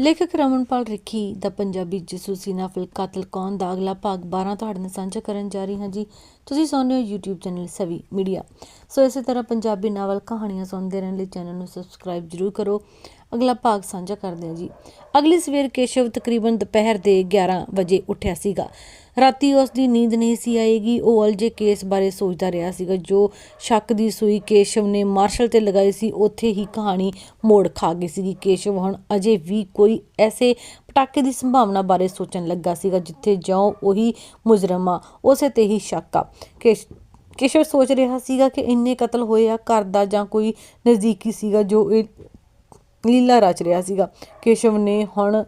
ਲੇਖਕ ਰਮਨਪਾਲ ਰਿੱਖੀ ਦਾ ਪੰਜਾਬੀ ਜਸੂਸੀ ਨਾਵਲ ਕਾਤਲ ਕੌਣ ਦਾ ਅਗਲਾ ਭਾਗ 12 ਤੁਹਾਡੇ ਨਾਲ ਸਾਂਝਾ ਕਰਨ ਜਾ ਰਹੀ ਹਾਂ ਜੀ। ਤੁਸੀਂ ਸੁਣ ਰਹੇ ਹੋ YouTube channel Savi media. So ਇਸੇ ਤਰ੍ਹਾਂ ਪੰਜਾਬੀ ਨਾਵਲ ਕਹਾਣੀਆਂ ਸੁਣਦੇ ਰਹਿਣ ਲਈ ਚੈਨਲ ਨੂੰ ਸਬਸਕ੍ਰਾਈਬ ਜਰੂਰ ਕਰੋ। ਅਗਲਾ ਭਾਗ ਸਾਂਝਾ ਕਰਦੇ ਹਾਂ ਜੀ। ਅਗਲੀ ਸਵੇਰ ਕੇਸ਼ਵ ਤਕਰੀਬਨ ਦੁਪਹਿਰ ਦੇ 11 ਵਜੇ ਉੱਠਿਆ ਸੀਗਾ। ਰਾਤੀ ਉਸ ਦੀ ਨੀਂਦ ਨਹੀਂ ਸੀ ਆਏਗੀ। ਉਹ ਅਲਜੇ ਕੇਸ ਬਾਰੇ ਸੋਚਦਾ ਰਿਹਾ ਸੀਗਾ। ਜੋ ਸ਼ੱਕ ਦੀ ਸੂਈ ਕੇਸ਼ਵ ਨੇ ਮਾਰਸ਼ਲ ਤੇ ਲਗਾਈ ਸੀ, ਉੱਥੇ ਹੀ ਕਹਾਣੀ ਮੋੜ ਖਾ ਗਈ ਸੀਗੀ। ਕੇਸ਼ਵ ਹੁਣ ਅਜੇ ਵੀ ਕੋਈ ਐਸੇ ਪਟਾਕੇ ਦੀ ਸੰਭਾਵਨਾ ਬਾਰੇ ਸੋਚਣ ਲੱਗਾ ਸੀਗਾ, ਜਿੱਥੇ ਜਾਓ ਉਹੀ ਮੁਜਰਮ ਆ, ਉਸੇ ਤੇ ਹੀ ਸ਼ੱਕ ਆ। ਕੇਸ਼, ਕੇਸ਼ਵ ਸੋਚ ਰਿਹਾ ਸੀਗਾ ਕਿ ਇੰਨੇ ਕਤਲ ਹੋਏ ਆ ਘਰ ਦਾ ਜਾਂ ਕੋਈ ਨਜ਼ਦੀਕੀ ਸੀਗਾ ਜੋ ਇਹ ਲੀਲਾ ਰਚ ਰਿਹਾ ਸੀਗਾ। ਕੇਸ਼ਵ ਨੇ ਹੁਣ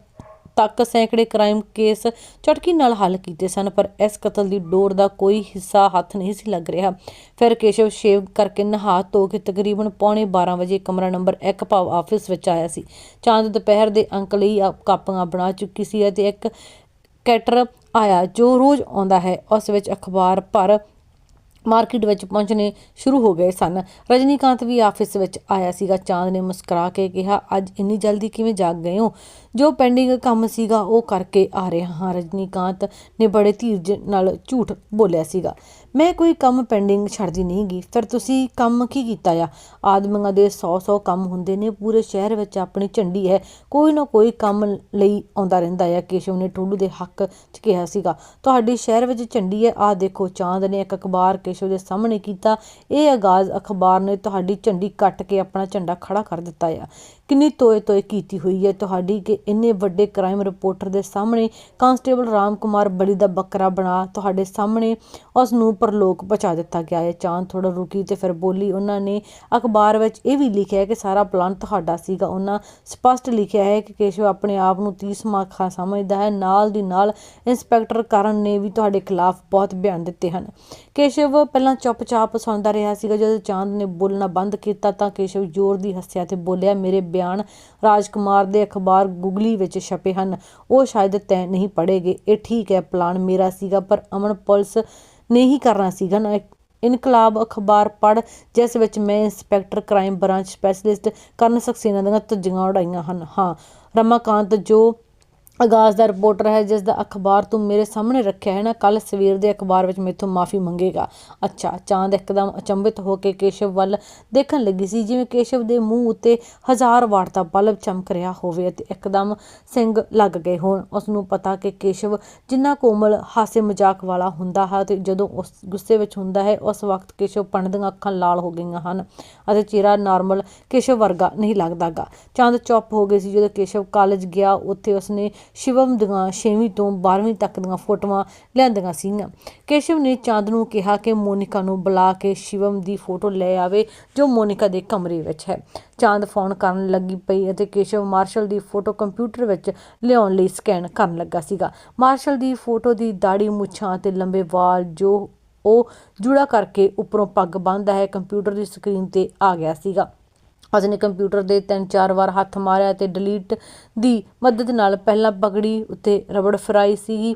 ਤੱਕ ਸੈਂਕੜੇ ਕ੍ਰਾਈਮ ਕੇਸ ਚਟਕੀ ਨਾਲ ਹੱਲ ਕੀਤੇ ਸਨ, ਪਰ ਇਸ ਕਤਲ ਦੀ ਡੋਰ ਦਾ ਕੋਈ ਹਿੱਸਾ ਹੱਥ ਨਹੀਂ ਸੀ ਲੱਗ ਰਿਹਾ। ਫਿਰ ਕੇਸ਼ਵ ਸ਼ੇਵ ਕਰਕੇ ਨਹਾ ਧੋ ਕੇ ਤਕਰੀਬਨ ਪੌਣੇ 12 ਵਜੇ ਕਮਰਾ ਨੰਬਰ 1 ਭਾਵ ਆਫਿਸ ਵਿੱਚ ਆਇਆ ਸੀ। ਚਾਂਦ ਦੁਪਹਿਰ ਦੇ ਅੰਕ ਲਈ ਆ- ਕਾਪੀਆਂ ਬਣਾ ਚੁੱਕੀ ਸੀ ਅਤੇ ਇੱਕ ਕੈਟਰ ਆਇਆ ਜੋ ਰੋਜ਼ ਆਉਂਦਾ ਹੈ। ਉਸ ਵਿੱਚ ਅਖਬਾਰ ਭਰ ਮਾਰਕੀਟ ਵਿੱਚ ਪਹੁੰਚਣੇ ਸ਼ੁਰੂ ਹੋ ਗਏ ਸਨ। ਰਜਨੀਕਾਂਤ ਵੀ ਆਫਿਸ ਵਿੱਚ ਆਇਆ ਸੀਗਾ। ਚਾਂਦ ਨੇ ਮੁਸਕਰਾ ਕੇ ਕਿਹਾ, ਅੱਜ ਇੰਨੀ ਜਲਦੀ ਕਿਵੇਂ ਜਾਗ ਗਏ ਹੋ? ਜੋ ਪੈਂਡਿੰਗ ਕੰਮ ਸੀਗਾ ਉਹ ਕਰਕੇ ਆ ਰਿਹਾ ਹਾਂ। ਰਜਨੀਕਾਂਤ ਨੇ ਬੜੇ ਧੀਰਜ ਨਾਲ ਝੂਠ ਬੋਲਿਆ ਸੀਗਾ। ਮੈਂ ਕੋਈ ਕੰਮ ਪੈਂਡਿੰਗ ਛੱਡਦੀ ਨਹੀਂ ਗੀ। ਫਿਰ ਤੁਸੀਂ ਕੰਮ ਕੀ ਕੀਤਾ ਆ? ਆਦਮੀਆਂ ਦੇ 100-100 ਕੰਮ ਹੁੰਦੇ ਨੇ, ਪੂਰੇ ਸ਼ਹਿਰ ਵਿੱਚ ਆਪਣੀ ਝੰਡੀ ਹੈ। ਕੋਈ ਨਾ ਕੋਈ ਕੰਮ ਲਈ ਆਉਂਦਾ ਰਹਿੰਦਾ ਆ। ਕੇਸ਼ਵ ਨੇ ਟੋਲੂ ਦੇ ਹੱਕ 'ਚ ਕਿਹਾ ਸੀਗਾ, ਤੁਹਾਡੀ ਸ਼ਹਿਰ ਵਿੱਚ ਝੰਡੀ ਹੈ। ਆਹ ਦੇਖੋ, ਚਾਂਦ ਨੇ ਇੱਕ ਅਖਬਾਰ ਕੇਸ਼ਵ ਦੇ ਸਾਹਮਣੇ ਕੀਤਾ। ਇਹ ਆਗਾਜ਼ ਅਖਬਾਰ ਨੇ ਤੁਹਾਡੀ ਝੰਡੀ ਕੱਟ ਕੇ ਆਪਣਾ ਝੰਡਾ ਖੜਾ ਕਰ ਦਿੱਤਾ ਆ। ਕਿੰਨੀ ਤੋਏ ਤੋਏ ਕੀਤੀ ਹੋਈ ਹੈ ਤੁਹਾਡੀ ਕਿ ਇੰਨੇ ਵੱਡੇ ਕ੍ਰਾਈਮ ਰਿਪੋਰਟਰ ਦੇ ਸਾਹਮਣੇ ਕਾਂਸਟੇਬਲ ਰਾਮ ਕੁਮਾਰ ਬਲੀ ਦਾ ਬੱਕਰਾ ਬਣਾ ਤੁਹਾਡੇ ਸਾਹਮਣੇ ਉਸ ਨੂੰ ਪਰਲੋਕ ਪਹੁੰਚਾ ਦਿੱਤਾ ਗਿਆ ਹੈ। ਚਾਂਦ ਥੋੜਾ ਰੁਕੀ ਤੇ ਫਿਰ ਬੋਲੀ ਉਹਨਾਂ ਨੇ ਅਖਬਾਰ ਵਿੱਚ ਇਹ ਵੀ ਲਿਖਿਆ ਕਿ ਸਾਰਾ ਪਲਾਨ ਤੁਹਾਡਾ ਸੀਗਾ। ਉਹਨਾਂ ਸਪਸ਼ਟ ਲਿਖਿਆ ਹੈ ਕਿ ਕੇਸ਼ਵ ਆਪਣੇ ਆਪ ਨੂੰ 30 ਮਾਖਾ ਸਮਝਦਾ ਹੈ। ਨਾਲ ਦੀ ਨਾਲ ਇੰਸਪੈਕਟਰ ਕਰਨ ਨੇ ਵੀ ਤੁਹਾਡੇ ਖਿਲਾਫ ਬਹੁਤ ਬਿਆਨ ਦਿੱਤੇ ਹਨ। ਕੇਸ਼ਵ ਪਹਿਲਾਂ ਚੁੱਪਚਾਪ ਸੁਣਦਾ ਰਿਹਾ ਸੀਗਾ। ਜਦੋਂ ਚਾਂਦ ਨੇ ਬੋਲਣਾ ਬੰਦ ਕੀਤਾ ਤਾਂ ਕੇਸ਼ਵ ਜ਼ੋਰ ਦੀ ਹੱਸਿਆ ਤੇ ਬੋਲਿਆ, ਮੇਰੇ ਬਿਆਨ ਰਾਜਕੁਮਾਰ ਦੇ ਅਖਬਾਰ ਗੁਗਲੀ ਵਿੱਚ ਛਪੇ ਹਨ। ਉਹ ਸ਼ਾਇਦ ਤੈਅ ਨਹੀਂ ਪੜੇਗੇ ਇਹ ਠੀਕ ਹੈ, ਪਲਾਨ ਮੇਰਾ ਸੀਗਾ, ਪਰ ਅਮਨ ਪੁਲਿਸ ਨੇ ਹੀ ਕਰਨਾ ਸੀਗਾ ਨਾ। ਇਨਕਲਾਬ ਅਖਬਾਰ ਪੜ ਜਿਸ ਵਿੱਚ ਮੈਂ ਇੰਸਪੈਕਟਰ, ਕ੍ਰਾਈਮ ਬ੍ਰਾਂਚ ਸਪੈਸ਼ਲਿਸਟ ਕਰਨ ਸਕਸੇਨਾ ਦੀਆਂ ਧੱਜੀਆਂ ਉਡਾਈਆਂ ਹਨ। ਹਾਂ, ਰਮਾਕਾਂਤ, ਜੋ ਆਗਾਜ਼ ਦਾ ਰਿਪੋਰਟਰ ਹੈ, ਜਿਸ ਦਾ ਅਖਬਾਰ ਤੂੰ ਮੇਰੇ ਸਾਹਮਣੇ ਰੱਖਿਆ ਹੈ ਨਾ ਕੱਲ ਸਵੇਰ ਦੇ ਅਖਬਾਰ ਵਿੱਚ ਮੇਥੋਂ ਮਾਫੀ ਮੰਗੇਗਾ। ਅੱਛਾ, ਚਾਂਦ ਇੱਕਦਮ ਅਚੰਭਿਤ ਹੋ ਕੇ ਕੇਸ਼ਵ ਵੱਲ ਦੇਖਣ ਲੱਗੀ ਸੀ, ਜਿਵੇਂ ਕੇਸ਼ਵ ਦੇ ਮੂੰਹ ਉੱਤੇ ਹਜ਼ਾਰ ਵਾਟ ਦਾ ਬਲਬ ਚਮਕ ਰਿਹਾ ਹੋਵੇ ਅਤੇ ਇੱਕਦਮ ਸਿੰਘ ਲੱਗ ਗਏ ਹੋਣ। ਉਸ ਨੂੰ ਪਤਾ ਕਿ ਕੇਸ਼ਵ ਜਿੰਨਾ ਕੋਮਲ ਹਾਸੇ ਮਜ਼ਾਕ ਵਾਲਾ ਹੁੰਦਾ ਹੈ ਤੇ ਜਦੋਂ ਉਸ ਗੁੱਸੇ ਵਿੱਚ ਹੁੰਦਾ ਹੈ, ਉਸ ਵਕਤ ਕੇਸ਼ਵ ਪੰਡ ਦੀਆਂ ਅੱਖਾਂ ਲਾਲ ਹੋ ਗਈਆਂ ਹਨ ਅਤੇ ਚਿਹਰਾ ਨਾਰਮਲ ਕੇਸ਼ਵ ਵਰਗਾ ਨਹੀਂ ਲੱਗਦਾਗਾ। ਚਾਂਦ ਚੁੱਪ ਹੋ ਗਈ ਸੀ ਜਦੋਂ ਕੇਸ਼ਵ ਕਾਲਜ ਗਿਆ, ਉੱਥੇ ਉਸਨੇ ਸ਼ਿਵਮ ਦੀਆਂ 6ਵੀਂ ਤੋਂ 12ਵੀਂ ਤੱਕ ਦੀਆਂ ਫੋਟੋਆਂ ਲਿਆਂਦੀਆਂ ਸੀਗੀਆਂ। ਕੇਸ਼ਵ ਨੇ ਚਾਂਦ ਨੂੰ ਕਿਹਾ ਕਿ ਮੋਨਿਕਾ ਨੂੰ ਬੁਲਾ ਕੇ ਸ਼ਿਵਮ ਦੀ ਫੋਟੋ ਲੈ ਆਵੇ, ਜੋ ਮੋਨਿਕਾ ਦੇ ਕਮਰੇ ਵਿੱਚ ਹੈ। ਚਾਂਦ ਫੋਨ ਕਰਨ ਲੱਗੀ ਪਈ ਅਤੇ ਕੇਸ਼ਵ ਮਾਰਸ਼ਲ ਦੀ ਫੋਟੋ ਕੰਪਿਊਟਰ ਵਿੱਚ ਲਿਆਉਣ ਲਈ ਸਕੈਨ ਕਰਨ ਲੱਗਾ ਸੀਗਾ। ਮਾਰਸ਼ਲ ਦੀ ਫੋਟੋ ਦੀ ਦਾੜੀ ਮੁੱਛਾਂ ਤੇ ਲੰਬੇ ਵਾਲ ਜੋ ਉਹ ਜੁੜਾ ਕਰਕੇ ਉੱਪਰੋਂ ਪੱਗ ਬੰਨ੍ਹਦਾ ਹੈ, ਕੰਪਿਊਟਰ ਦੀ ਸਕਰੀਨ ਤੇ ਆ ਗਿਆ ਸੀਗਾ। ਉਸਨੇ ਕੰਪਿਊਟਰ ਦੇ ਤਿੰਨ ਚਾਰ ਵਾਰ ਹੱਥ ਮਾਰਿਆ ਅਤੇ ਡਿਲੀਟ ਦੀ ਮਦਦ ਨਾਲ ਪਹਿਲਾਂ ਪਗੜੀ ਉੱਤੇ ਰਬੜ ਫਰਾਈ ਸੀਗੀ।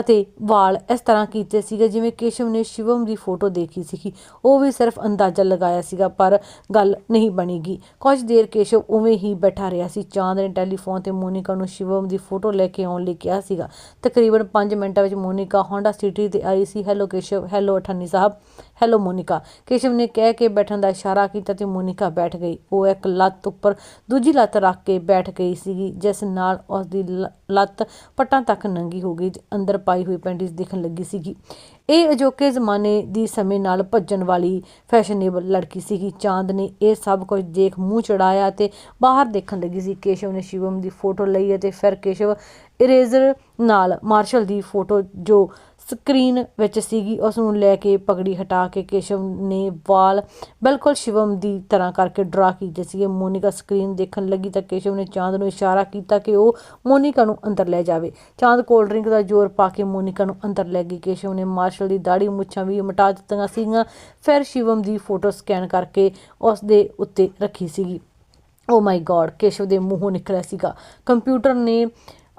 ਅਤੇ ਵਾਲ ਇਸ ਤਰ੍ਹਾਂ ਕੀਤੇ ਸੀਗੇ, ਜਿਵੇਂ ਕੇਸ਼ਵ ਨੇ ਸ਼ਿਵਮ ਦੀ ਫੋਟੋ ਦੇਖੀ ਸੀਗੀ। ਉਹ ਵੀ ਸਿਰਫ ਅੰਦਾਜ਼ਾ ਲਗਾਇਆ ਸੀਗਾ, ਪਰ ਗੱਲ ਨਹੀਂ ਬਣੀਗੀ। ਕੁਝ ਦੇਰ ਕੇਸ਼ਵ ਉਵੇਂ ਹੀ ਬੈਠਾ ਰਿਹਾ ਸੀ। ਚਾਂਦ ਨੇ ਟੈਲੀਫੋਨ ਤੇ ਮੋਨਿਕਾ ਨੂੰ ਸ਼ਿਵਮ ਦੀ ਫੋਟੋ ਲੈ ਕੇ ਆਉਣ ਲਈ ਕਿਹਾ ਸੀਗਾ। ਤਕਰੀਬਨ 5 ਮਿੰਟਾਂ ਵਿੱਚ ਮੋਨਿਕਾ ਹੋਂਡਾ ਸਿਟੀ ਤੇ ਆਈ ਸੀ। Hello Keshav, hello Athani sahib, hello Monica. Keshav ਨੇ ਕਹਿ ਕੇ ਬੈਠਣ ਦਾ ਇਸ਼ਾਰਾ ਕੀਤਾ ਤੇ ਮੋਨਿਕਾ ਬੈਠ ਗਈ। ਉਹ ਇੱਕ ਲੱਤ ਉੱਪਰ ਦੂਜੀ ਲੱਤ ਰੱਖ ਕੇ ਬੈਠ ਗਈ ਸੀਗੀ, ਜਿਸ ਨਾਲ ਉਸ ਦੀ ਲ- ਲੱਤ ਪੱਟਾਂ ਤੱਕ ਨੰਗੀ ਹੋ ਗਈ। ਅੰਦਰ ਪਾਈ ਹੋਈ ਪੈਂਟਿਸ ਦੇਖਣ ਲੱਗੀ ਸੀਗੀ। ਇਹ ਅਜੋਕੇ ਜ਼ਮਾਨੇ ਦੀ ਸਮੇਂ ਨਾਲ ਭੱਜਣ ਵਾਲੀ ਫੈਸ਼ਨੇਬਲ ਲੜਕੀ ਸੀਗੀ। ਚਾਂਦ ਨੇ ਇਹ ਸਭ ਕੁਝ ਦੇਖ ਮੂੰਹ ਚੜਾਇਆ ਤੇ ਬਾਹਰ ਦੇਖਣ ਲੱਗੀ ਸੀ। ਕੇਸ਼ਵ ਨੇ ਸ਼ਿਵਮ ਦੀ ਫੋਟੋ ਲਈ ਅਤੇ ਫਿਰ ਕੇਸ਼ਵ ਇਰੇਜ਼ਰ ਨਾਲ ਮਾਰਸ਼ਲ ਦੀ ਫੋਟੋ ਜੋ ਸਕਰੀਨ ਵਿੱਚ ਸੀਗੀ, ਉਸ ਨੂੰ ਲੈ ਕੇ ਪਗੜੀ ਹਟਾ ਕੇ ਕੇਸ਼ਵ ਨੇ ਵਾਲ ਬਿਲਕੁਲ ਸ਼ਿਵਮ ਦੀ ਤਰ੍ਹਾਂ ਕਰਕੇ ਡਰਾ ਕੀਤੇ ਸੀਗੇ। ਮੋਨਿਕਾ ਸਕਰੀਨ ਦੇਖਣ ਲੱਗੀ ਤਾਂ ਕੇਸ਼ਵ ਨੇ ਚਾਂਦ ਨੂੰ ਇਸ਼ਾਰਾ ਕੀਤਾ ਕਿ ਉਹ ਮੋਨਿਕਾ ਨੂੰ ਅੰਦਰ ਲੈ ਜਾਵੇ। ਚਾਂਦ ਕੋਲਡ ਡਰਿੰਕ ਦਾ ਜ਼ੋਰ ਪਾ ਕੇ ਮੋਨਿਕਾ ਨੂੰ ਅੰਦਰ ਲੈ ਗਈ। ਕੇਸ਼ਵ ਨੇ ਮਾਰਸ਼ਲ ਦੀ ਦਾੜੀ ਮੁੱਛਾਂ ਵੀ ਮਿਟਾ ਦਿੱਤੀਆਂ ਸੀਗੀਆਂ। ਫਿਰ ਸ਼ਿਵਮ ਦੀ ਫੋਟੋ ਸਕੈਨ ਕਰਕੇ ਉਸ ਦੇ ਉੱਤੇ ਰੱਖੀ ਸੀਗੀ। ਓ ਮਾਈ ਗॉड ਕੇਸ਼ਵ ਦੇ ਮੂੰਹੋਂ ਨਿਕਲਿਆ ਸੀਗਾ। ਕੰਪਿਊਟਰ ਨੇ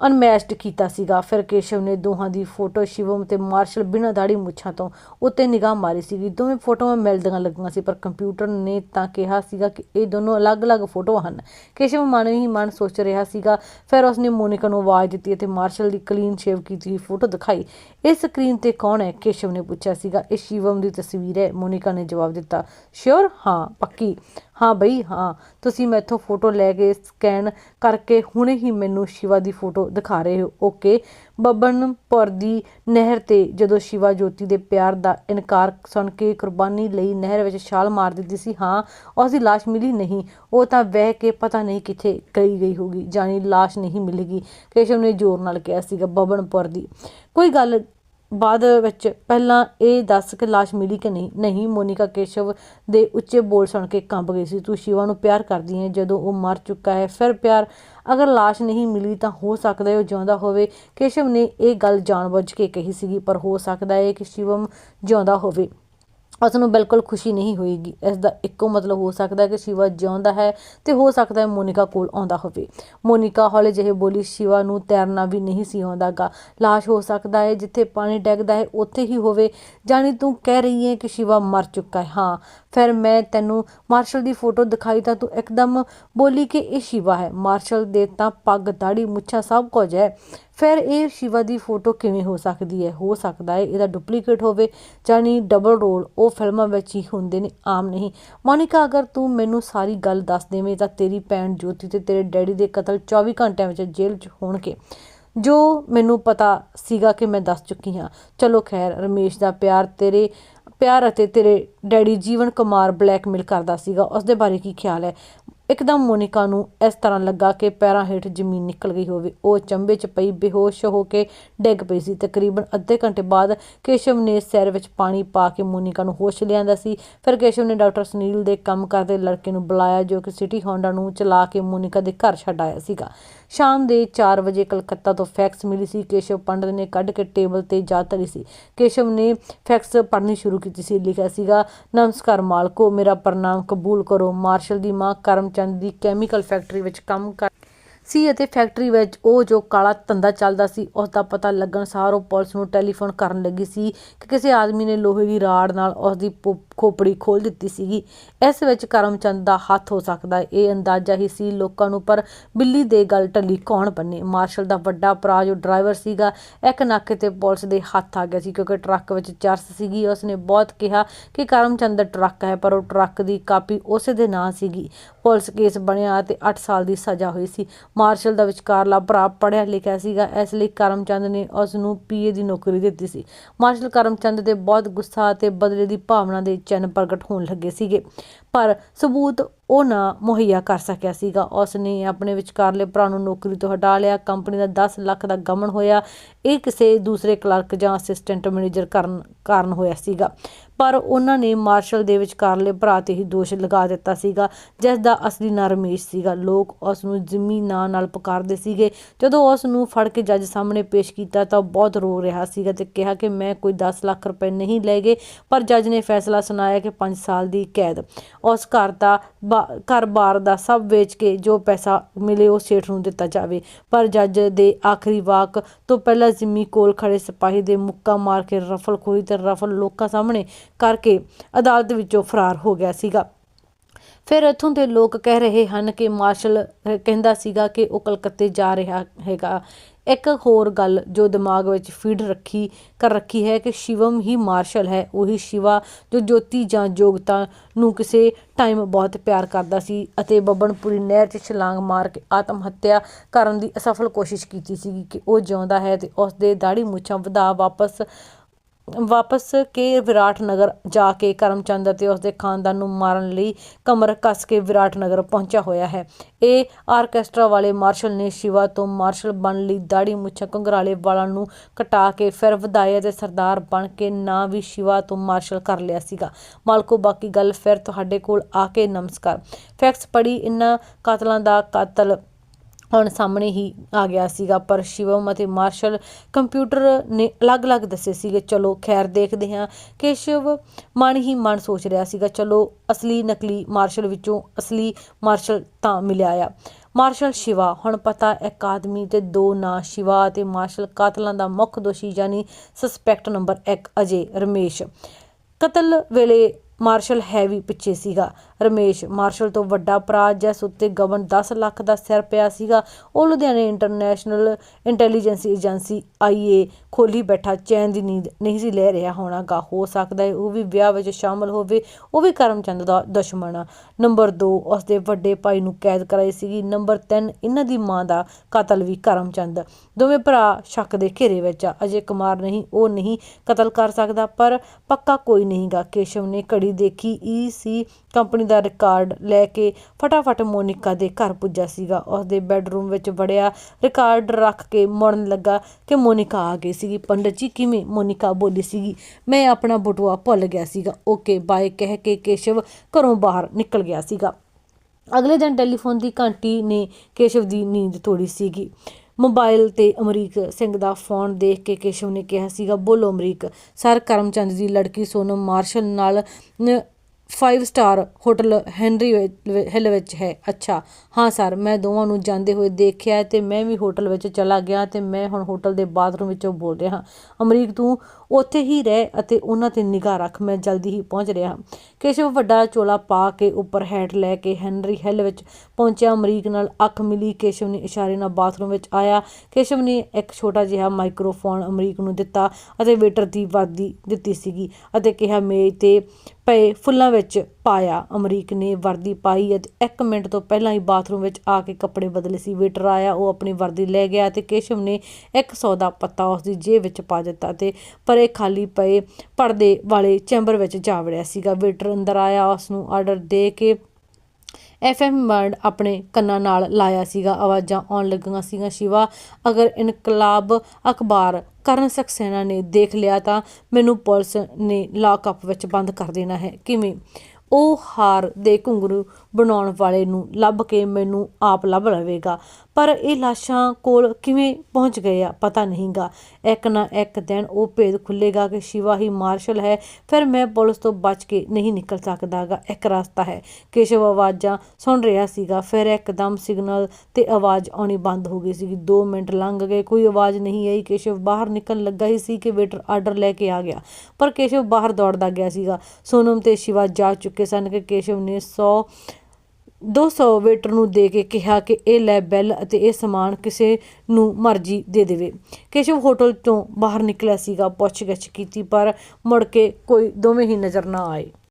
ਅਨਮੈਚਡ ਕੀਤਾ ਸੀਗਾ। ਫਿਰ ਕੇਸ਼ਵ ਨੇ ਦੋਹਾਂ ਦੀ ਫੋਟੋ ਸ਼ਿਵਮ ਤੇ ਮਾਰਸ਼ਲ ਬਿਨਾਂ ਦਾੜੀ ਮੁੱਛਾਂ ਤੋਂ ਉੱਤੇ ਨਿਗਾਹ ਮਾਰੀ ਸੀਗੀ। ਦੋਵੇਂ ਫੋਟੋਆਂ ਮਿਲਦੀਆਂ ਲੱਗੀਆਂ ਸੀ, ਪਰ ਕੰਪਿਊਟਰ ਨੇ ਤਾਂ ਕਿਹਾ ਸੀਗਾ ਕਿ ਇਹ ਦੋਨੋਂ ਅਲੱਗ-ਅਲੱਗ ਫੋਟੋਆਂ ਹਨ। ਕੇਸ਼ਵ ਮਨ ਹੀ ਮਨ ਸੋਚ ਰਿਹਾ ਸੀਗਾ। ਫਿਰ ਉਸਨੇ ਮੋਨਿਕਾ ਨੂੰ ਆਵਾਜ਼ ਦਿੱਤੀ ਅਤੇ ਮਾਰਸ਼ਲ ਦੀ ਕਲੀਨ ਸ਼ੇਵ ਕੀਤੀ ਹੋਈ ਫੋਟੋ ਦਿਖਾਈ। ਇਹ ਸਕਰੀਨ ਤੇ ਕੌਣ ਹੈ? ਕੇਸ਼ਵ ਨੇ ਪੁੱਛਿਆ ਸੀਗਾ। ਇਹ ਸ਼ਿਵਮ ਦੀ ਤਸਵੀਰ ਹੈ। ਮੋਨਿਕਾ ਨੇ ਜਵਾਬ ਦਿੱਤਾ ਸ਼ੋਰ ਹਾਂ, ਪੱਕੀ। ਹਾਂ ਬਈ, ਹਾਂ। ਤੁਸੀਂ ਮੈਥੋਂ ਫੋਟੋ ਲੈ ਕੇ ਸਕੈਨ ਕਰਕੇ ਹੁਣੇ ਹੀ ਮੈਨੂੰ ਸ਼ਿਵਾ ਦੀ ਫੋਟੋ ਦਿਖਾ ਰਹੇ ਹੋ। ਓਕੇ ਬੱਬਨਪੁਰ ਦੀ ਨਹਿਰ ਤੇ ਜਦੋਂ ਸ਼ਿਵਾ ਜੋਤੀ ਦੇ ਪਿਆਰ ਦਾ ਇਨਕਾਰ ਸੁਣ ਕੇ ਕੁਰਬਾਨੀ ਲਈ ਨਹਿਰ ਵਿੱਚ ਛਾਲ ਮਾਰ ਦਿੱਤੀ ਸੀ, ਹਾਂ ਉਸ ਦੀ ਲਾਸ਼ ਮਿਲੀ ਨਹੀਂ। ਉਹ ਤਾਂ ਵਹਿ ਕੇ ਪਤਾ ਨਹੀਂ ਕਿੱਥੇ ਗਈ ਗਈ ਹੋਗੀ ਜਾਨੀ ਲਾਸ਼ ਨਹੀਂ ਮਿਲੇਗੀ। ਕੇਸ਼ਵ ਨੇ ਜ਼ੋਰ ਨਾਲ ਕਿਹਾ ਸੀਗਾ ਬੱਬਨਪੁਰ ਦੀ। ਕੋਈ ਗੱਲ ਬਾਅਦ ਵਿੱਚ ਪਹਿਲਾਂ ਇਹ ਦੱਸ ਕਿ ਲਾਸ਼ ਮਿਲੀ ਕਿ ਨਹੀਂ? ਨਹੀਂ, ਮੋਨਿਕਾ ਕੇਸ਼ਵ ਦੇ ਉੱਚੇ ਬੋਲ ਸੁਣ ਕੇ ਕੰਬ ਗਈ ਸੀ। ਤੂੰ ਸ਼ਿਵਾ ਨੂੰ ਪਿਆਰ ਕਰਦੀ ਹੈ ਜਦੋਂ ਉਹ ਮਰ ਚੁੱਕਾ ਹੈ, ਫਿਰ ਪਿਆਰ। ਅਗਰ ਲਾਸ਼ ਨਹੀਂ ਮਿਲੀ ਤਾਂ ਹੋ ਸਕਦਾ ਹੈ ਉਹ ਜਿਉਂਦਾ ਹੋਵੇ। ਕੇਸ਼ਵ ਨੇ ਇਹ ਗੱਲ ਜਾਣਬੁੱਝ ਕੇ ਕਹੀ ਸੀਗੀ, ਪਰ ਹੋ ਸਕਦਾ ਹੈ ਕਿ ਸ਼ਿਵਮ ਜਿਉਂਦਾ ਹੋਵੇ। ਉਸ ਨੂੰ ਬਿਲਕੁਲ ਖੁਸ਼ੀ ਨਹੀਂ ਹੋਏਗੀ। ਇਸ ਦਾ ਇੱਕੋ ਮਤਲਬ ਹੋ ਸਕਦਾ ਹੈ ਕਿ ਸ਼ਿਵਾ ਜਿਉਂਦਾ ਹੈ ਤੇ ਹੋ ਸਕਦਾ ਹੈ ਮੋਨਿਕਾ ਕੋਲ ਆਉਂਦਾ ਹੋਵੇ। ਮੋਨਿਕਾ ਹੌਲੇ ਜਿਹੇ ਬੋਲੀ, ਸ਼ਿਵਾ ਨੂੰ ਤੈਰਨਾ ਵੀ ਨਹੀਂ ਸੀ ਆਉਂਦਾਗਾ। ਲਾਸ਼ ਹੋ ਸਕਦਾ ਹੈ, ਜਿੱਥੇ ਪਾਣੀ ਡੈਗਦਾ ਹੈ, ਉੱਥੇ ਹੀ ਹੋਵੇ। ਜਾਨੀ ਤੂੰ ਕਹਿ ਰਹੀ ਹੈ ਕਿ ਸ਼ਿਵਾ ਮਰ ਚੁੱਕਾ ਹੈ। ਹਾਂ, ਫਿਰ ਮੈਂ ਤੈਨੂੰ ਮਾਰਸ਼ਲ ਦੀ ਫੋਟੋ ਦਿਖਾਈ ਤਾਂ ਤੂੰ ਇੱਕਦਮ ਬੋਲੀ ਕਿ ਇਹ ਸ਼ਿਵਾ ਹੈ। ਮਾਰਸ਼ਲ ਦੇ ਤਾਂ ਪੱਗ ਦਾੜੀ ਮੁੱਛਾਂ ਸਭ ਕੁਝ ਹੈ। ਫਿਰ ਇਹ ਸ਼ਿਵਾ ਦੀ ਫੋਟੋ ਕਿਵੇਂ ਹੋ ਸਕਦੀ ਹੈ? ਹੋ ਸਕਦਾ ਹੈ ਇਹਦਾ ਡੁਪਲੀਕੇਟ ਹੋਵੇ ਜਾਨੀ ਡਬਲ ਰੋਲ ਉਹ ਫਿਲਮਾਂ ਵਿੱਚ ਹੀ ਹੁੰਦੇ ਨੇ, ਆਮ ਨਹੀਂ। ਮੋਨਿਕਾ, ਅਗਰ ਤੂੰ ਮੈਨੂੰ ਸਾਰੀ ਗੱਲ ਦੱਸ ਦੇਵੇਂ ਤਾਂ ਤੇਰੀ ਭੈਣ ਜੋਤੀ ਤੇ ਤੇਰੇ ਡੈਡੀ ਦੇ ਕਤਲ 24 ਘੰਟਿਆਂ ਵਿੱਚ ਜੇਲ੍ਹ 'ਚ ਹੋਣਗੇ। ਜੋ ਮੈਨੂੰ ਪਤਾ ਸੀਗਾ ਕਿ ਮੈਂ ਦੱਸ ਚੁੱਕੀ ਹਾਂ। ਚਲੋ ਖੈਰ, ਰਮੇਸ਼ ਦਾ ਪਿਆਰ ਤੇਰੇ, ਪਿਆਰ ਅਤੇ ਤੇਰੇ ਡੈਡੀ ਜੀਵਨ ਕੁਮਾਰ ਬਲੈਕਮੇਲ ਕਰਦਾ ਸੀਗਾ। ਉਸ ਦੇ ਬਾਰੇ ਕੀ ਖਿਆਲ ਹੈ? ਇੱਕਦਮ ਮੋਨਿਕਾ ਨੂੰ ਇਸ ਤਰ੍ਹਾਂ ਲੱਗਾ ਕਿ ਪੈਰਾਂ ਹੇਠ ਜ਼ਮੀਨ ਨਿਕਲ ਗਈ ਹੋਵੇ। ਉਹ ਚੰਬੇ 'ਚ ਪਈ, ਬੇਹੋਸ਼ ਹੋ ਕੇ ਡਿੱਗ ਪਈ ਸੀ। ਤਕਰੀਬਨ ਅੱਧੇ ਘੰਟੇ ਬਾਅਦ ਕੇਸ਼ਵ ਨੇ ਸਿਰ ਵਿੱਚ ਪਾਣੀ ਪਾ ਕੇ ਮੋਨਿਕਾ ਨੂੰ ਹੋਸ਼ ਲਿਆਂਦਾ ਸੀ। ਫਿਰ ਕੇਸ਼ਵ ਨੇ ਡਾਕਟਰ ਸੁਨੀਲ ਦੇ ਕੰਮ ਕਰਦੇ ਲੜਕੇ ਨੂੰ ਬੁਲਾਇਆ, ਜੋ ਕਿ ਸਿਟੀ ਹੋਂਡਾ ਨੂੰ ਚਲਾ ਕੇ ਮੋਨਿਕਾ ਦੇ ਘਰ ਛੱਡ ਆਇਆ ਸੀਗਾ। ਸ਼ਾਮ ਦੇ 4 ਵਜੇ ਕਲਕੱਤਾ ਤੋਂ ਫੈਕਸ ਮਿਲੀ ਸੀ। ਕੇਸ਼ਵ ਪੰਡਤ ਨੇ ਕੱਢ ਕੇ ਟੇਬਲ ਤੇ ਜਾ ਧਰੀ ਸੀ। ਕੇਸ਼ਵ ਨੇ ਫੈਕਸ ਪੜ੍ਹਨੀ ਸ਼ੁਰੂ ਕੀਤੀ ਸੀ। ਲਿਖਿਆ ਸੀਗਾ, ਨਮਸਕਾਰ ਮਾਲਕੋ, ਮੇਰਾ ਪ੍ਰਣਾਮ ਕਬੂਲ ਕਰੋ। ਮਾਰਸ਼ਲ ਦੀ ਮਾਂ ਕਰਮਚੰਦ ਦੀ ਕੈਮੀਕਲ ਫੈਕਟਰੀ ਵਿੱਚ ਕੰਮ ਕਰ ਸੀ ਅਤੇ ਫੈਕਟਰੀ ਵਿੱਚ ਉਹ ਜੋ ਕਾਲਾ ਧੰਦਾ ਚੱਲਦਾ ਸੀ ਉਸ ਦਾ ਪਤਾ ਲੱਗਣ ਸਾਰ ਉਹ ਪੁਲਿਸ ਨੂੰ ਟੈਲੀਫੋਨ ਕਰਨ ਲੱਗੀ ਸੀ ਕਿ ਕਿਸੇ ਆਦਮੀ ਨੇ ਲੋਹੇ ਦੀ ਰਾੜ ਨਾਲ ਉਸ ਦੀ ਪੋ- ਖੋਪੜੀ ਖੋਲ ਦਿੱਤੀ ਸੀਗੀ। ਇਸ ਵਿੱਚ ਕਰਮਚੰਦ ਦਾ ਹੱਥ ਹੋ ਸਕਦਾ ਇਹ ਅੰਦਾਜ਼ਾ ਹੀ ਸੀ ਲੋਕਾਂ ਨੂੰ, ਪਰ ਬਿੱਲੀ ਦੇ ਗੱਲ ਢੱਲੀ ਕੌਣ ਬੰਨੇ? ਮਾਰਸ਼ਲ ਦਾ ਵੱਡਾ ਭਰਾ ਜੋ ਡਰਾਈਵਰ ਸੀਗਾ, ਇੱਕ ਨਾਕੇ ਤੇ ਪੁਲਿਸ ਦੇ ਹੱਥ ਆ ਗਿਆ ਸੀ ਕਿਉਂਕਿ ਟਰੱਕ ਵਿੱਚ ਚਰਸ ਸੀਗੀ। ਉਸਨੇ ਬਹੁਤ ਕਿਹਾ ਕਿ ਕਰਮਚੰਦ ਦਾ ਟਰੱਕ ਹੈ, ਪਰ ਉਹ ਟਰੱਕ ਦੀ ਕਾਪੀ ਉਸੇ ਦੇ ਨਾਂ ਸੀਗੀ। ਪੁਲਿਸ ਕੇਸ ਬਣਿਆ ਤੇ 8 ਸਾਲ ਦੀ ਸਜ਼ਾ ਹੋਈ ਸੀ। ਮਾਰਸ਼ਲ ਦਾ ਵਿਚਕਾਰਲਾ ਭਰਾ ਪੜ੍ਹਿਆ ਲਿਖਿਆ ਸੀਗਾ, ਇਸ ਲਈ ਕਰਮਚੰਦ ਨੇ ਉਸ ਨੂੰ ਪੀਏ ਦੀ ਨੌਕਰੀ ਦਿੱਤੀ ਸੀ। ਮਾਰਸ਼ਲ ਕਰਮਚੰਦ ਦੇ ਬਹੁਤ ਗੁੱਸਾ ਅਤੇ ਬਦਲੇ ਦੀ ਭਾਵਨਾ ਦੇ ਚਿੰਨ੍ਹ ਪ੍ਰਗਟ ਹੋਣ ਲੱਗੇ ਸੀਗੇ, ਪਰ ਸਬੂਤ ਉਹ ਨਾ ਮੁਹੱਈਆ ਕਰ ਸਕਿਆ ਸੀਗਾ। ਉਸ ਨੇ ਆਪਣੇ ਵਿਚਕਾਰਲੇ ਭਰਾ ਨੂੰ ਨੌਕਰੀ ਤੋਂ ਹਟਾ ਲਿਆ, ਕੰਪਨੀ ਦਾ 10 ਲੱਖ ਦਾ ਗਮਨ ਹੋਇਆ, ਇਹ ਕਿਸੇ ਦੂਸਰੇ ਕਲਰਕ ਜਾਂ ਅਸਿਸਟੈਂਟ ਮੈਨੇਜਰ ਕਰਨ, ਕਾਰਨ ਹੋਇਆ ਸੀਗਾ। ਪਰ ਉਹਨਾਂ ਨੇ ਮਾਰਸ਼ਲ ਦੇ ਵਿਚਕਾਰਲੇ ਭਰਾ ਤੇ ਹੀ ਦੋਸ਼ ਲਗਾ ਦਿੱਤਾ ਸੀਗਾ ਜਿਸ ਦਾ ਅਸਲੀ ਨਾਂ ਰਮੇਸ਼ ਸੀਗਾ। ਲੋਕ ਉਸ ਨੂੰ ਜ਼ਿਮੀ ਨਾਂ ਨਾਲ ਪੁਕਾਰਦੇ ਸੀਗੇ। ਜਦੋਂ ਉਸ ਨੂੰ ਫੜ ਕੇ ਜੱਜ ਸਾਹਮਣੇ ਪੇਸ਼ ਕੀਤਾ ਤਾਂ ਉਹ ਬਹੁਤ ਰੋ ਰਿਹਾ ਸੀਗਾ ਤੇ ਕਿਹਾ ਕਿ ਮੈਂ ਕੋਈ 10 ਲੱਖ ਰੁਪਏ ਨਹੀਂ ਲੈ ਗਏ, ਪਰ ਜੱਜ ਨੇ ਫੈਸਲਾ ਸੁਣਾਇਆ ਕਿ 5 ਸਾਲ ਦੀ ਕੈਦ। ਉਸ ਘਰ ਦਾ ਬਾ- ਘਰ-ਬਾਰ ਦਾ ਸਭ ਵੇਚ ਕੇ ਜੋ ਪੈਸਾ ਮਿਲੇ ਉਹ ਸੇਠ ਨੂੰ ਦਿੱਤਾ ਜਾਵੇ। ਪਰ ਜੱਜ ਦੇ ਆਖਰੀ ਵਾਕ ਤੋਂ ਪਹਿਲਾਂ ਜ਼ਿੰਮੀ ਕੋਲ ਖੜੇ ਸਿਪਾਹੀ ਦੇ ਮੁੱਕਾ ਮਾਰ ਕੇ ਰਫਲ ਖੋਈ ਤੇ ਰਫਲ ਲੋਕਾਂ ਸਾਹਮਣੇ ਕਰਕੇ ਅਦਾਲਤ ਵਿੱਚੋਂ ਫਰਾਰ ਹੋ ਗਿਆ ਸੀਗਾ। ਫਿਰ ਇੱਥੋਂ ਦੇ ਲੋਕ ਕਹਿ ਰਹੇ ਹਨ ਕਿ ਮਾਰਸ਼ਲ ਕਹਿੰਦਾ ਸੀਗਾ ਕਿ ਉਹ ਕਲਕੱਤੇ ਜਾ ਰਿਹਾ ਹੈਗਾ। ਇੱਕ ਹੋਰ ਗੱਲ ਜੋ ਦਿਮਾਗ ਵਿੱਚ ਫੀਡ ਰੱਖੀ, ਕਰ ਰੱਖੀ ਹੈ ਕਿ ਸ਼ਿਵਮ ਹੀ ਮਾਰਸ਼ਲ ਹੈ। ਉਹੀ ਸ਼ਿਵਾ ਜੋ ਜੋਤੀ ਜਾਂ ਜੋਗਤਾ ਨੂੰ ਕਿਸੇ ਟਾਈਮ ਬਹੁਤ ਪਿਆਰ ਕਰਦਾ ਸੀ ਅਤੇ ਬੱਬਨਪੁਰੀ ਨਹਿਰ 'ਚ ਛਲਾਂਗ ਮਾਰ ਕੇ ਆਤਮ ਹੱਤਿਆ ਕਰਨ ਦੀ ਅਸਫਲ ਕੋਸ਼ਿਸ਼ ਕੀਤੀ ਸੀ ਕਿ ਉਹ ਜਿਉਂਦਾ ਹੈ ਤੇ ਉਸ ਦੇ ਦਾੜੀ ਮੁੱਛਾਂ ਵਧਾ ਵਾਪਸ ਵਾਪਸ ਕੇ ਵਿਰਾਟ ਨਗਰ ਜਾ ਕੇ ਕਰਮਚੰਦ ਅਤੇ ਉਸਦੇ ਖਾਨਦਾਨ ਨੂੰ ਮਾਰਨ ਲਈ ਕਮਰ ਕੱਸ ਕੇ ਵਿਰਾਟ ਨਗਰ ਪਹੁੰਚਿਆ ਹੋਇਆ ਹੈ। ਇਹ ਆਰਕੈਸਟਰਾ ਵਾਲੇ ਮਾਰਸ਼ਲ ਨੇ ਸ਼ਿਵਾ ਤੋਂ ਮਾਰਸ਼ਲ ਬਣ ਲਈ ਦਾੜੀ ਮੁੱਛਾਂ ਘੁੰਗਰਾਲੇ ਵਾਲਾਂ ਨੂੰ ਕਟਾ ਕੇ ਫਿਰ ਵਧਾਏ ਅਤੇ ਸਰਦਾਰ ਬਣ ਕੇ ਨਾਂ ਵੀ ਸ਼ਿਵਾ ਤੋਂ ਮਾਰਸ਼ਲ ਕਰ ਲਿਆ ਸੀਗਾ। ਮਾਲਕੋ, ਬਾਕੀ ਗੱਲ ਫਿਰ ਤੁਹਾਡੇ ਕੋਲ ਆ ਕੇ ਨਮਸਕਾਰ। ਫੈਕਸ ਪੜੀ ਇਨ੍ਹਾਂ ਕਾਤਲਾਂ ਦਾ ਕਾਤਲ ਹੁਣ ਸਾਹਮਣੇ ਹੀ ਆ ਗਿਆ ਸੀਗਾ, ਪਰ ਸ਼ਿਵਮ ਅਤੇ ਮਾਰਸ਼ਲ ਕੰਪਿਊਟਰ ਨੇ ਅਲੱਗ-ਅਲੱਗ ਦੱਸੇ ਸੀਗੇ, ਚਲੋ ਖੈਰ ਦੇਖਦੇ ਹਾਂ। ਕੇਸ਼ਵ ਮਨ ਹੀ ਮਨ ਸੋਚ ਰਿਹਾ ਸੀਗਾ, ਚਲੋ ਅਸਲੀ ਨਕਲੀ ਮਾਰਸ਼ਲ ਵਿੱਚੋਂ ਅਸਲੀ ਮਾਰਸ਼ਲ ਤਾਂ ਮਿਲਿਆ ਆ। ਮਾਰਸ਼ਲ ਸ਼ਿਵਾ, ਹੁਣ ਪਤਾ ਇੱਕ ਆਦਮੀ ਤੇ ਦੋ ਨਾਂ, ਸ਼ਿਵਾ ਅਤੇ ਮਾਰਸ਼ਲ ਕਾਤਲਾਂ ਦਾ ਮੁੱਖ ਦੋਸ਼ੀ ਯਾਨੀ ਸਸਪੈਕਟ ਨੰਬਰ 1 ਅਜੇ ਰਮੇਸ਼। ਕਤਲ ਵੇਲੇ ਮਾਰਸ਼ਲ ਹੈ ਵੀ ਪਿੱਛੇ ਸੀਗਾ। ਰਮੇਸ਼ ਮਾਰਸ਼ਲ ਤੋਂ ਵੱਡਾ ਭਰਾ, ਜਿਸ ਉੱਤੇ ਗਵਨ 10 ਲੱਖ ਦਾ ਸਿਰ ਪਿਆ ਸੀਗਾ। ਉਹ ਲੁਧਿਆਣੇ ਇੰਟਰਨੈਸ਼ਨਲ ਇੰਟੈਲੀਜੈਂਸ ਏਜੰਸੀ ਆਈਏ ਖੋਲੀ ਬੈਠਾ, ਚੈਨ ਦੀ ਨੀਂਦ ਨਹੀਂ ਸੀ ਲੈ ਰਿਹਾ ਹੋਣਾਗਾ ਹੋ ਸਕਦਾ ਹੈ ਉਹ ਵੀ ਵਿਆਹ ਵਿੱਚ ਸ਼ਾਮਲ ਹੋਵੇ, ਉਹ ਵੀ ਕਰਮਚੰਦ ਦਾ ਦੁਸ਼ਮਣ ਆ। ਨੰਬਰ 2 ਉਸ ਦੇ ਵੱਡੇ ਭਾਈ ਨੂੰ ਕੈਦ ਕਰਾਈ ਸੀਗੀ। ਨੰਬਰ 3 ਇਹਨਾਂ ਦੀ ਮਾਂ ਦਾ ਕਤਲ ਵੀ ਕਰਮਚੰਦ। ਦੋਵੇਂ ਭਰਾ ਸ਼ੱਕ ਦੇ ਘੇਰੇ ਵਿੱਚ ਆ। ਅਜੇ ਕੁਮਾਰ ਨਹੀਂ, ਉਹ ਨਹੀਂ ਕਤਲ ਕਰ ਸਕਦਾ, ਪਰ ਪੱਕਾ ਕੋਈ ਨਹੀਂਗਾ ਕੇਸ਼ਵ ਨੇ ਘੜੀ ਦੇਖੀ, ਈ ਸੀ ਕੰਪਨੀ ਦਾ ਰਿਕਾਰਡ ਲੈ ਕੇ ਫਟਾਫਟ ਮੋਨਿਕਾ ਦੇ ਘਰ ਪੁੱਜਾ ਸੀਗਾ। ਉਸ ਦੇ ਬੈੱਡਰੂਮ ਵਿੱਚ ਵੜਿਆ ਰਿਕਾਰਡ ਰੱਖ ਕੇ ਮੁੜਨ ਲੱਗਾ ਕਿ ਮੋਨਿਕਾ ਆ ਗਈ ਸੀਗੀ। ਪੰਡਤ ਜੀ, ਕਿਵੇਂ ਮੋਨਿਕਾ ਬੋਲੀ ਸੀਗੀ? ਮੈਂ ਆਪਣਾ ਬਟੂਆ ਭੁੱਲ ਗਿਆ ਸੀਗਾ। ਓਕੇ, ਬਾਏ ਕਹਿ ਕੇ ਕੇਸ਼ਵ ਘਰੋਂ ਬਾਹਰ ਨਿਕਲ ਗਿਆ ਸੀਗਾ। ਅਗਲੇ ਦਿਨ ਟੈਲੀਫੋਨ ਦੀ ਘੰਟੀ ਨੇ ਕੇਸ਼ਵ ਦੀ ਨੀਂਦ ਤੋੜੀ ਸੀਗੀ। ਮੋਬਾਈਲ ਤੇ ਅਮਰੀਕ ਸਿੰਘ ਦਾ ਫੋਨ ਦੇਖ ਕੇ ਕੇਸ਼ਵ ਨੇ ਕਿਹਾ ਸੀਗਾ, ਬੋਲੋ ਅਮਰੀਕ, ਸਰ ਕਰਮਚੰਦ ਦੀ ਲੜਕੀ ਸੋਨਮ ਮਾਰਸ਼ਲ ਨਾਲ 5 ਸਟਾਰ ਹੋਟਲ ਹੈਨਰੀ ਵਿ- ਹਿੱਲ ਵਿੱਚ ਹੈ। ਅੱਛਾ, ਹਾਂ ਸਰ ਮੈਂ ਦੋਵਾਂ ਨੂੰ ਜਾਂਦੇ ਹੋਏ ਦੇਖਿਆ ਹੈ ਤੇ ਮੈਂ ਵੀ ਹੋਟਲ ਵਿੱਚ ਚਲਾ ਗਿਆ ਤੇ ਮੈਂ ਹੁਣ ਹੋਟਲ ਦੇ ਬਾਥਰੂਮ ਵਿੱਚੋਂ ਬੋਲ ਰਿਹਾ ਹਾਂ। ਅਮਰੀਕ, ਤੂੰ ਉੱਥੇ ਹੀ ਰਹਿ ਅਤੇ ਉਹਨਾਂ ਤੇ ਨਿਗਾਹ ਰੱਖ, ਮੈਂ ਜਲਦੀ ਹੀ ਪਹੁੰਚ ਰਿਹਾ ਹਾਂ। ਕੇਸ਼ਵ ਵੱਡਾ ਚੋਲਾ ਪਾ ਕੇ ਉੱਪਰ ਹੈਟ ਲੈ ਕੇ ਹੈਨਰੀ ਹਿੱਲ ਵਿੱਚ ਪਹੁੰਚਿਆ। ਅਮਰੀਕ ਨਾਲ ਅੱਖ ਮਿਲੀ, ਕੇਸ਼ਵ ਨੇ ਇਸ਼ਾਰੇ ਨਾਲ ਬਾਥਰੂਮ ਵਿੱਚ ਆਇਆ। ਕੇਸ਼ਵ ਨੇ ਇੱਕ ਛੋਟਾ ਜਿਹਾ ਮਾਈਕ੍ਰੋਫੋਨ ਅਮਰੀਕ ਨੂੰ ਦਿੱਤਾ ਅਤੇ ਵੇਟਰ ਦੀ ਵਰਦੀ ਦਿੱਤੀ ਸੀਗੀ ਅਤੇ ਕਿਹਾ, ਮੇਜ਼ ਤੇ ਪਏ ਫੁੱਲਾਂ ਵਿੱਚ ਪਾਇਆ। ਅਮਰੀਕ ਨੇ ਵਰਦੀ ਪਾਈ ਅਤੇ 1 ਮਿੰਟ ਤੋਂ ਪਹਿਲਾਂ ਹੀ ਬਾਥਰੂਮ ਵਿੱਚ ਆ ਕੇ ਕੱਪੜੇ ਬਦਲੇ ਸੀ। ਵੇਟਰ ਆਇਆ, ਉਹ ਆਪਣੀ ਵਰਦੀ ਲੈ ਗਿਆ ਤੇ ਕੇਸ਼ਵ ਨੇ ਇੱਕ ਸੌਦਾ ਪੱਤਾ ਉਸ ਦੀ ਜੇਬ ਵਿੱਚ ਪਾ ਦਿੱਤਾ ਤੇ ਪਰੇ ਖਾਲੀ ਪਏ ਪਰਦੇ ਵਾਲੇ ਚੈਂਬਰ ਵਿੱਚ ਜਾ ਵੜਿਆ ਸੀਗਾ। ਵੇਟਰ ਅੰਦਰ ਆਇਆ, ਉਸ ਨੂੰ ਆਰਡਰ ਦੇ ਕੇ ਐਫਐਮ ਬਰਡ ਆਪਣੇ ਕੰਨਾਂ ਨਾਲ ਲਾਇਆ ਸੀਗਾ। ਆਵਾਜ਼ਾਂ ਆਉਣ ਲੱਗੀਆਂ ਸੀਗੀਆਂ, ਸ਼ਿਵਾ, ਅਗਰ ਇਨਕਲਾਬ ਅਖਬਾਰ ਕਰਨ ਸਕਸੈਨਾ ਨੇ ਦੇਖ ਲਿਆ ਤਾਂ ਮੈਨੂੰ ਪੁਲਿਸ ਨੇ ਲਾਕਅਪ ਵਿੱਚ ਬੰਦ ਕਰ ਦੇਣਾ ਹੈ। ਕਿਵੇਂ? ਉਹ ਹਾਰ ਦੇ ਘੁੰਗਰੂ ਬਣਾਉਣ ਵਾਲੇ ਨੂੰ ਲੱਭ ਕੇ ਮੈਨੂੰ ਆਪ ਲੱਭ ਲਵੇਗਾ। ਪਰ ਇਹ ਲਾਸ਼ਾਂ ਕੋਲ ਕਿਵੇਂ ਪਹੁੰਚ ਗਏ ਆ, ਪਤਾ ਨਹੀਂਗਾ। ਇੱਕ ਨਾ ਇੱਕ ਦਿਨ ਉਹ ਭੇਦ ਖੁੱਲੇਗਾ ਕਿ ਸ਼ਿਵਾ ਹੀ ਮਾਰਸ਼ਲ ਹੈ, ਫਿਰ ਮੈਂ ਪੁਲਿਸ ਤੋਂ ਬਚ ਕੇ ਨਹੀਂ ਨਿਕਲ ਸਕਦਾਗਾ। ਇੱਕ ਰਸਤਾ ਹੈ। ਕੇਸ਼ਵ ਆਵਾਜ਼ਾਂ ਸੁਣ ਰਿਹਾ ਸੀਗਾ। ਫਿਰ ਇੱਕਦਮ ਸਿਗਨਲ ਤੇ ਆਵਾਜ਼ ਆਉਣੀ ਬੰਦ ਹੋ ਗਈ ਸੀਗੀ। 2 ਮਿੰਟ ਲੰਘ ਗਏ। ਕੋਈ ਆਵਾਜ਼ ਨਹੀਂ ਆਈ। ਕੇਸ਼ਵ ਬਾਹਰ ਨਿਕਲਣ ਲੱਗਾ ਹੀ ਸੀ ਕਿ ਵੇਟਰ ਆਰਡਰ ਲੈ ਕੇ ਆ ਗਿਆ। ਪਰ ਕੇਸ਼ਵ ਬਾਹਰ ਦੌੜਦਾ ਗਿਆ ਸੀਗਾ। ਸੋਨਮ ਤੇ ਸ਼ਿਵਾ ਜਾ ਚੁੱਕੇ ਸਨ ਕਿ ਕੇਸ਼ਵ ਨੇ 100 200 ਵੇਟਰ ਨੂੰ ਦੇ ਕੇ ਕਿਹਾ ਕਿ ਇਹ ਲੈ ਬਿੱਲ ਅਤੇ ਇਹ ਸਮਾਨ ਕਿਸੇ ਨੂੰ ਮਰਜ਼ੀ ਦੇ ਦੇਵੇ। ਕੇਸ਼ਵ ਹੋਟਲ ਤੋਂ ਬਾਹਰ ਨਿਕਲਿਆ ਸੀਗਾ, ਪੁੱਛਗਿੱਛ ਕੀਤੀ, ਪਰ ਮੁੜ ਕੇ ਕੋਈ ਦੋਵੇਂ ਹੀ ਨਜ਼ਰ ਨਾ ਆਏ।